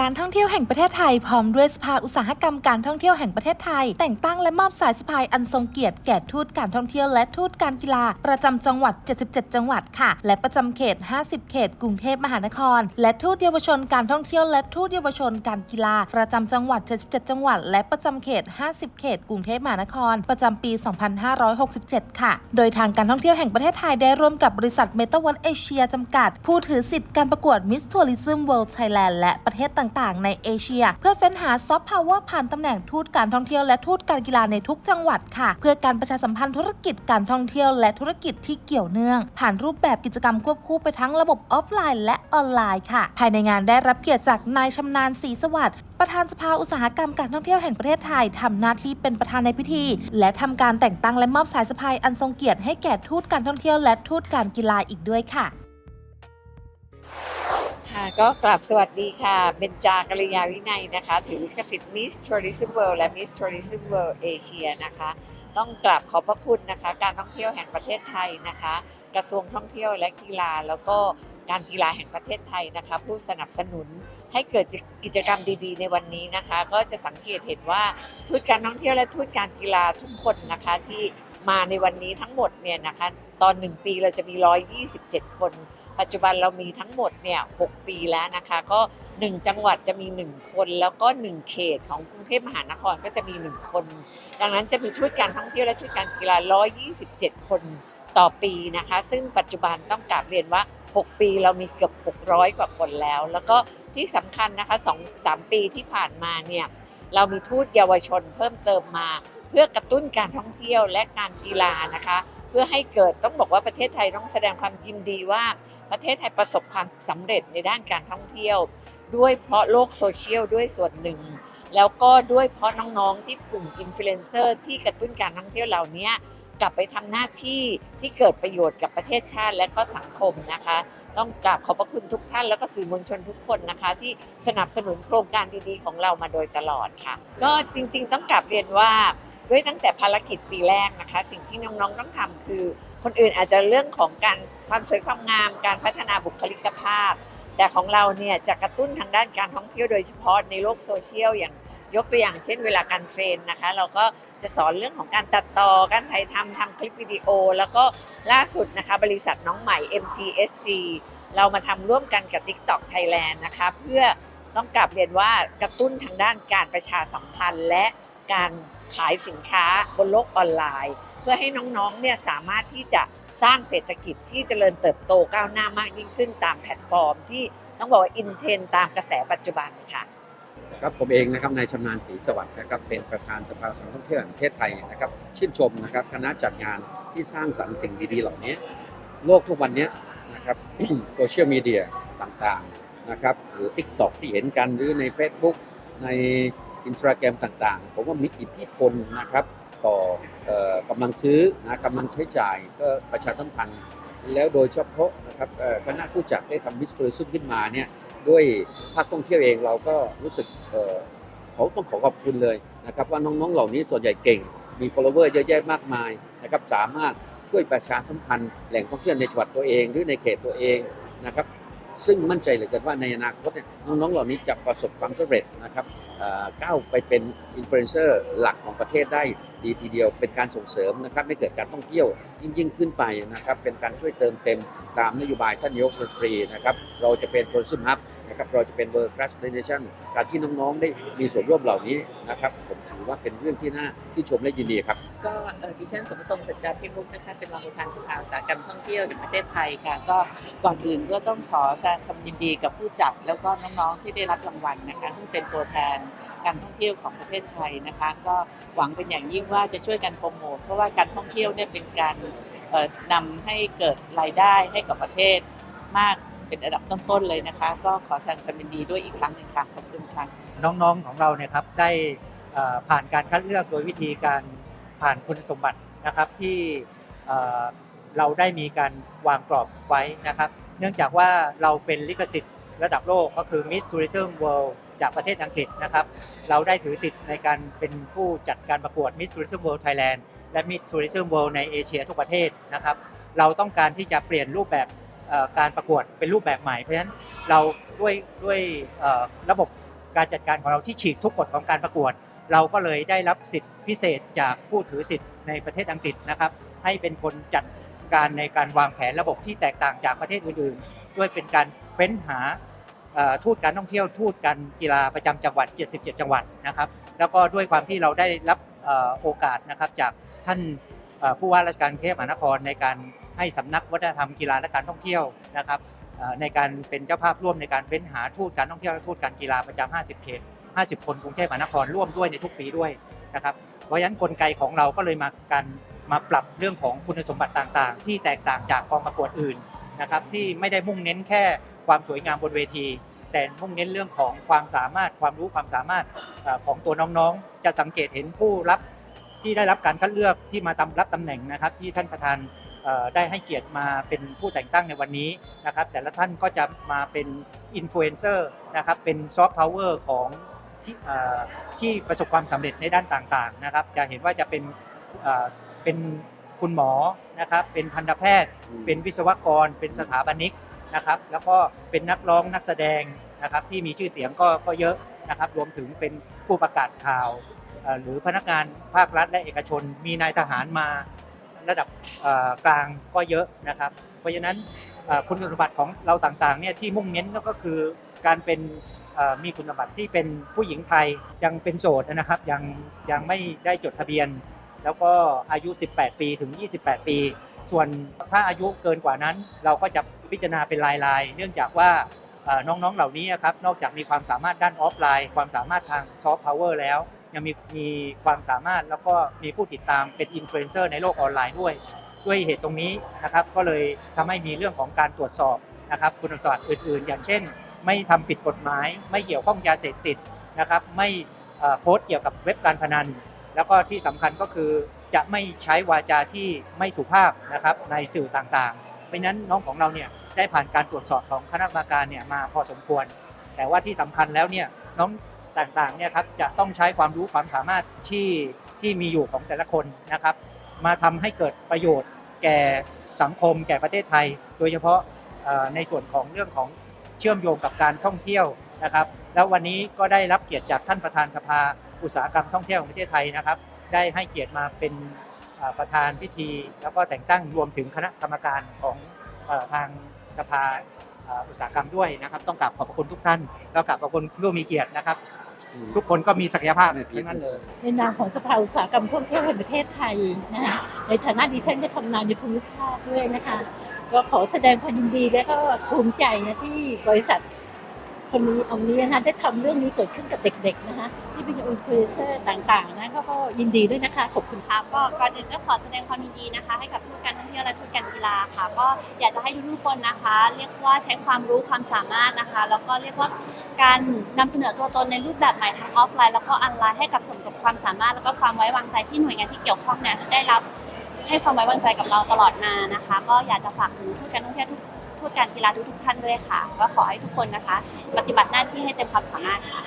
การท่องเที่ยวแห่งประเทศไทยพร้อมด้วยสภาอุตสาหกรรมการท่องเที่ยวแห่งประเทศไทย แต่งตั้งและมอบสายสะพายอันทรงเกียรติแก่ทูตการท่องเที่ยวและทูตการกีฬา ประจำจังหวัด 77 จังหวัดค่ะ และประจำเขต 50 เขต กรุงเทพมหานคร และทูตเยาวชนการท่องเที่ยวและทูตเยาวชนการกีฬา ประจำจังหวัด 77 จังหวัด และประจำเขต 50 เขต กรุงเทพมหานคร ประจำปี 2567 ค่ะ โดยทางการท่องเที่ยวแห่งประเทศไทยได้ร่วมกับบริษัทเมตาวันเอเชียจำกัด ผู้ถือสิทธิ์การประกวด Miss Tourism World Thailand และประเทศต่างๆ ในเอเชีย เพื่อเฟ้นหาซอฟต์พาวเวอร์ผ่านตำแหน่งทูตการท่องเที่ยวและทูตการกีฬาในทุกจังหวัดค่ะ เพื่อการประชาสัมพันธ์ธุรกิจการท่องเที่ยวและธุรกิจที่เกี่ยวเนื่อง ผ่านรูปแบบกิจกรรมควบคู่ไปทั้งระบบออฟไลน์ และออนไลน์ค่ะ ภายในงานได้รับเกียรติจากนายชำนาญศรีสวัสดิ์ประธานสภาอุตสาหกรรมการท่องเที่ยวแห่งประเทศไทยทำหน้าที่เป็นประธานในพิธี และทำการแต่งตั้งและมอบสายสะพายอันทรงเกียรติให้แก่ทูตการท่องเที่ยวและทูตการกีฬาอีกด้วยค่ะ ก็กลับสวัสดีค่ะ เบญจากริยาวินัยนะคะ ถือลิขสิทธิ์ Miss Tourism World และ Miss Tourism World Asia นะคะ ต้องกราบขอบพระคุณนะคะ การท่องเที่ยวแห่งประเทศไทยนะคะ กระทรวงท่องเที่ยวและกีฬา แล้วก็การกีฬาแห่งประเทศไทยนะคะ ผู้สนับสนุนให้เกิดกิจกรรมดีๆ ในวันนี้นะคะ ก็จะสังเกตเห็นว่าทูตการท่องเที่ยวและทูตการกีฬาทุกคนนะคะที่มาในวันนี้ทั้งหมดเนี่ยนะคะ ตอนหนึ่งปีเราจะมี 127 คน ปัจจุบันเรามีทั้งหมดเนี่ย6ปีแล้วนะคะ ก็ 1 จังหวัดจะมี 1 คน แล้วก็ 1 เขตของกรุงเทพมหานครก็จะมี 1 คน ดังนั้นจะมีทูตการท่องเที่ยวและทูตการกีฬา 127 คนต่อปีนะคะ ซึ่งปัจจุบันต้องกราบเรียนว่า 6 ปีเรามีเกือบ 600 กว่าคนแล้ว แล้วก็ที่สำคัญนะคะ2 3 ปีที่ผ่านมาเนี่ยเรามีทูตเยาวชนเพิ่มเติมมา เพื่อกระตุ้นการท่องเที่ยวและการกีฬานะคะ เพื่อให้เกิดต้องบอกว่าประเทศไทยต้องแสดงความยินดีว่าประเทศไทยประสบความสำเร็จในด้านการท่องเที่ยว ด้วยเพราะโลกโซเชียลด้วยส่วนหนึ่ง แล้วก็ด้วยเพราะน้องๆที่กลุ่มอินฟลูเอนเซอร์ที่กระตุ้นการท่องเที่ยวเหล่านี้กลับไปทำหน้าที่ที่เกิดประโยชน์กับประเทศชาติและก็สังคมนะคะ ต้องกราบขอบพระคุณทุกท่านแล้วก็สื่อมวลชนทุกคนนะคะ ที่สนับสนุนโครงการดีๆของเรามาโดยตลอดค่ะ ก็จริง ๆ ต้องกลับเรียนว่า ด้วยตั้งแต่ภารกิจปีแรกนะคะ สิ่งที่น้องๆต้องทำคือ คนอื่นอาจจะเรื่องของการความสวยความงาม การพัฒนาบุคลิกภาพ แต่ของเราเนี่ยจะกระตุ้นทางด้านการท่องเที่ยวโดยเฉพาะในโลกโซเชียลอย่างยกตัวอย่างเช่นเวลาการเทรนนะคะ เราก็จะสอนเรื่องของการตัดต่อการถ่ายทำทำคลิปวิดีโอ แล้วก็ล่าสุดนะคะบริษัทน้องใหม่ MTSG เรามาทำร่วมกันกับ TikTok Thailand นะคะเพื่อต้องกลับเรียนว่ากระตุ้นทางด้านการประชาสัมพันธ์และการ ขายสินค้าบนโลกออนไลน์ เพื่อให้น้องๆเนี่ยสามารถที่จะสร้างเศรษฐกิจที่เจริญเติบโตก้าวหน้ามากยิ่งขึ้นตามแพลตฟอร์ม ที่ต้องบอกว่าอินเทนตามกระแสปัจจุบันค่ะครับผมเองนะครับนายชำนาญศรีสวัสดิ์นะครับเป็นประธานสภาสังคมเที่ยวแห่งประเทศไทยนะครับชื่นชมนะครับคณะจัดงานที่สร้างสรรค์สิ่งดีๆเหล่านี้ โลกทุกวันนี้นะครับโซเชียลมีเดียต่างๆนะครับหรือ TikTok ที่เห็นกันหรือใน Facebook ใน อินสตาแกรมต่างๆ ผมว่ามีอิทธิพลนะครับต่ออกำลังซื้อนะกำลังใช้จ่ายก็ประชาสัมพันธ์แล้วโดยเฉพาะนะครับคณะผู้จัดได้ทำมิสเตอร์ซึมขึ้นมาเนี่ยด้วยภาคท่องเที่ยวเองเราก็รู้สึกเขาต้องขอขอบคุณเลยนะครับว่าน้องๆเหล่านี้ส่วนใหญ่เก่ง มี follower เยอะแยะมากมายนะครับสามารถช่วยประชาสัมพันธ์แหล่งท่องเที่ยวในจังหวัดตัวเอง หรือในเขตตัวเองนะครับซึ่งมั่นใจเหลือเกินว่าในอนาคตเนี่ยน้องๆเหล่านี้จะประสบความสำเร็จนะครับ ก้าวไปเป็นอินฟลูเอนเซอร์หลักของประเทศได้ดีทีเดียว เป็นการส่งเสริมนะครับให้เกิดการท่องเที่ยวยิ่งยิ่งขึ้นไปนะครับ เป็นการช่วยเติมเต็มตามนโยบายท่านนายกรัฐมนตรีนะครับ เราจะเป็น tourism hub นะครับเราจะเป็น world class destination การที่น้องๆได้มีส่วนร่วมเหล่านี้นะครับ ผมถือว่าเป็นเรื่องที่น่าชื่นชมและยินดีครับ ก็ดิฉันสมทรงสัจจาพิมุกนะคะเป็นรองประธานสภาอุตสาหกรรมท่องเที่ยวแห่งประเทศไทยค่ะ ก็ก่อนอื่นก็ต้องขอแสดงความยินดีกับผู้จัดแล้วก็น้องๆที่ได้รับรางวัลนะคะ ซึ่งเป็นตัวแทนการท่องเที่ยวของประเทศไทยนะคะ ก็หวังเป็นอย่างยิ่งว่าจะช่วยกันโปรโมทเพราะว่าการท่องเที่ยวเนี่ยเป็นการเอ่อนำให้เกิดรายได้ให้กับประเทศมาก เป็นอันดับต้นๆเลยนะคะ ก็ขอแสดงความยินดีด้วยอีกครั้งหนึ่งค่ะขอบคุณค่ะน้องๆของเราเนี่ยครับได้ผ่านการคัดเลือกโดยวิธีการผ่านคุณสมบัตินะครับที่เราได้มีการวางกรอบไว้นะครับ เนื่องจากว่าเราเป็นลิขสิทธิ์ระดับโลกก็คือ Miss Tourism World จากประเทศอังกฤษนะครับ เราได้ถือสิทธิ์ในการเป็นผู้จัดการประกวด Miss Tourism World Thailand และ Miss Tourism World ในเอเชียทุกประเทศนะครับ เราต้องการที่จะเปลี่ยนรูปแบบ การประกวดเป็นรูปแบบใหม่ เพราะฉะนั้นเราด้วยด้วยระบบการจัดการของเราที่ฉีกทุกกฎของการประกวด เราก็เลยได้รับสิทธิพิเศษจากผู้ถือสิทธิ์ในประเทศอังกฤษนะครับ ให้เป็นคนจัดการในการวางแผนระบบที่แตกต่างจากประเทศอื่นๆ ด้วยเป็นการเฟ้นหาทูตการท่องเที่ยวทูตการกีฬาประจำจังหวัด 77 จังหวัดนะครับ แล้วก็ด้วยความที่เราได้รับโอกาสนะครับจากท่านผู้ว่าราชการกรุงเทพมหานครในการ ให้สำนักวัฒนธรรมกีฬาและการท่องเที่ยวนะครับในการเป็นเจ้าภาพร่วมในการเฟ้นหาทูตการท่องเที่ยวและทูตการกีฬาประจำ50 เขต 50 คนกรุงเทพมหานครร่วมด้วยในทุกปีด้วยนะครับเพราะฉะนั้นกลไกของเราก็เลยมาการมาปรับเรื่องของคุณสมบัติต่างๆ ที่แตกต่างจากกองประกวดอื่นนะครับที่ไม่ได้มุ่งเน้นแค่ความสวยงามบนเวที แต่มุ่งเน้นเรื่องของความสามารถความรู้ความสามารถของตัวน้องๆ จะสังเกตเห็นผู้รับที่ได้รับการคัดเลือกที่มาตำรับตำแหน่งนะครับ ที่ท่านประธาน ได้ให้เกียรติมาเป็นผู้แต่งตั้งในวันนี้นะครับ แต่ละท่านก็จะมาเป็นอินฟลูเอนเซอร์นะครับ เป็นซอฟต์พาวเวอร์ของที่เอ่อที่ประสบความสำเร็จในด้านต่างๆนะครับ จะเห็นว่าจะเป็นเอ่อเป็นคุณหมอนะครับ เป็นทันตแพทย์ เป็นวิศวกร เป็นสถาปนิกนะครับ แล้วก็เป็นนักร้องนักแสดงนะครับที่มีชื่อเสียงก็ก็เยอะนะครับ รวมถึงเป็นผู้ประกาศข่าวเอ่อหรือพนักงานภาครัฐและเอกชน มีนายทหารมา ระดับกลางก็เยอะนะครับ เพราะฉะนั้นคุณสมบัติของเราต่างๆเนี่ยที่มุ่งเน้นก็คือการเป็นมีคุณสมบัติที่เป็นผู้หญิงไทยยังเป็นโสดนะครับยังยังไม่ได้จดทะเบียน แล้วก็อายุ 18 ปีถึง 28 ปี ส่วนถ้าอายุเกินกว่านั้น เราก็จะพิจารณาเป็นรายๆ เนื่องจากว่าน้องๆเหล่านี้ครับนอกจากมีความสามารถด้านออฟไลน์ ความสามารถทางซอฟต์พาวเวอร์แล้ว ยังมีมีความสามารถแล้วก็มีผู้ติดตามเป็นอินฟลูเอนเซอร์ในโลกออนไลน์ด้วย ด้วยเหตุตรงนี้นะครับก็เลยทำให้มีเรื่องของการตรวจสอบนะครับคุณสมบัติอื่น ๆ อย่างเช่น ไม่ทำผิดกฎหมาย ไม่เกี่ยวข้องยาเสพติดนะครับไม่โพสต์เกี่ยวกับเว็บการพนัน แล้วก็ที่สำคัญก็คือจะไม่ใช้วาจาที่ไม่สุภาพนะครับในสื่อต่างๆ เพราะฉะนั้นน้องของเราเนี่ยได้ผ่านการตรวจสอบของคณะกรรมการเนี่ยมาพอสมควร แต่ว่าที่สำคัญแล้วเนี่ยน้อง ต่างๆเนี่ยครับจะต้องใช้ความรู้ความสามารถที่ที่มีอยู่ของแต่ละคนนะครับ มาทำให้เกิดประโยชน์แก่สังคมแก่ประเทศไทย โดยเฉพาะในส่วนของเรื่องของเชื่อมโยงกับการท่องเที่ยวนะครับ แล้ววันนี้ก็ได้รับเกียรติจากท่านประธานสภาอุตสาหกรรมท่องเที่ยวแห่งประเทศไทยนะครับ ได้ให้เกียรติมาเป็นประธานพิธี แล้วก็แต่งตั้งรวมถึงคณะกรรมการของทางสภาอุตสาหกรรมด้วยนะครับ ต้องกราบขอบพระคุณทุกท่านแล้วกราบขอบคุณผู้มีเกียรตินะครับ ทุกคนก็มีศักยภาพทั้งนั้นเลย ในนามของสภาอุตสาหกรรมท่องเที่ยวแห่งประเทศไทยนะคะในฐานะดิฉันก็ทำงานในภูมิภาคด้วยนะคะ ก็ขอแสดงความยินดีและก็ภูมิใจนะที่บริษัท คนนี้เอานี้นะคะได้ทำเรื่องนี้เกิดขึ้นกับเด็กๆนะคะที่เป็นอินฟลูเอนเซอร์ต่างๆนะก็ก็ยินดีด้วยนะคะขอบคุณค่ะค่ะก็ก่อนอื่นก็ขอแสดงความยินดีนะคะ ให้กับทูตการท่องเที่ยวและทูตการกีฬาค่ะ ก็อยากจะให้ทุกๆคนนะคะ เรียกว่าใช้ความรู้ความสามารถนะคะ แล้วก็เรียกว่าการนำเสนอตัวตนในรูปแบบใหม่ทั้งออฟไลน์ แล้วก็ออนไลน์ให้กับสมกับความสามารถแล้วก็ความไว้วางใจที่หน่วยงานที่เกี่ยวข้องเนี่ยได้รับให้ความไว้วางใจกับเราตลอดมานะคะ ก็อยากจะฝากถึงทูตการท่องเที่ยว การกีฬาทุกๆท่านด้วยค่ะ ก็ขอให้ทุกคนนะคะ ปฏิบัติหน้าที่ให้เต็มความสามารถค่ะ